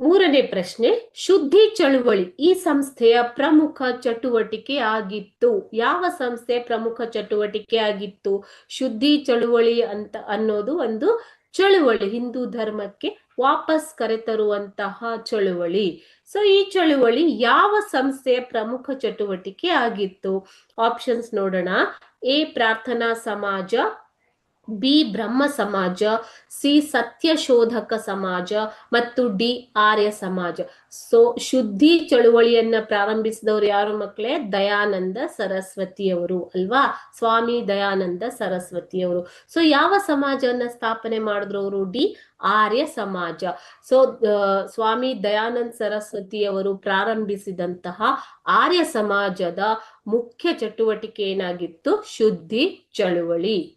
ಮೂರನೇ ಪ್ರಶ್ನೆ, ಶುದ್ಧಿ ಚಳುವಳಿ ಈ ಸಂಸ್ಥೆಯ ಪ್ರಮುಖ ಚಟುವಟಿಕೆ ಆಗಿತ್ತು. ಯಾವ ಸಂಸ್ಥೆ ಪ್ರಮುಖ ಚಟುವಟಿಕೆ ಆಗಿತ್ತು? ಶುದ್ಧಿ ಚಳುವಳಿ ಅಂತ ಅನ್ನೋದು ಒಂದು ಚಳುವಳಿ, ಹಿಂದೂ ಧರ್ಮಕ್ಕೆ ವಾಪಸ್ ಕರೆತರುವಂತಹ ಚಳುವಳಿ. ಸೊ ಈ ಚಳುವಳಿ ಯಾವ ಸಂಸ್ಥೆಯ ಪ್ರಮುಖ ಚಟುವಟಿಕೆ ಆಗಿತ್ತು? ಆಪ್ಷನ್ಸ್ ನೋಡೋಣ. ಎ, ಪ್ರಾರ್ಥನಾ ಸಮಾಜ ಬಿ ಬ್ರಹ್ಮ ಸಮಾಜ, ಸಿ ಸತ್ಯ ಶೋಧಕ ಸಮಾಜ ಮತ್ತು ಡಿ ಆರ್ಯ ಸಮಾಜ. ಸೊ ಶುದ್ಧಿ ಚಳುವಳಿಯನ್ನ ಪ್ರಾರಂಭಿಸಿದವರು ಯಾರು ಮಕ್ಕಳೇ ದಯಾನಂದ ಸರಸ್ವತಿಯವರು ಅಲ್ವಾ? ಸ್ವಾಮಿ ದಯಾನಂದ ಸರಸ್ವತಿಯವರು. ಸೊ ಯಾವ ಸಮಾಜವನ್ನ ಸ್ಥಾಪನೆ ಮಾಡಿದ್ರು ಅವರು? ಡಿ ಆರ್ಯ ಸಮಾಜ. ಸೊ ಸ್ವಾಮಿ ದಯಾನಂದ ಸರಸ್ವತಿಯವರು ಪ್ರಾರಂಭಿಸಿದಂತಹ ಆರ್ಯ ಸಮಾಜದ ಮುಖ್ಯ ಚಟುವಟಿಕೆ ಏನಾಗಿತ್ತು? ಶುದ್ಧಿ ಚಳುವಳಿ.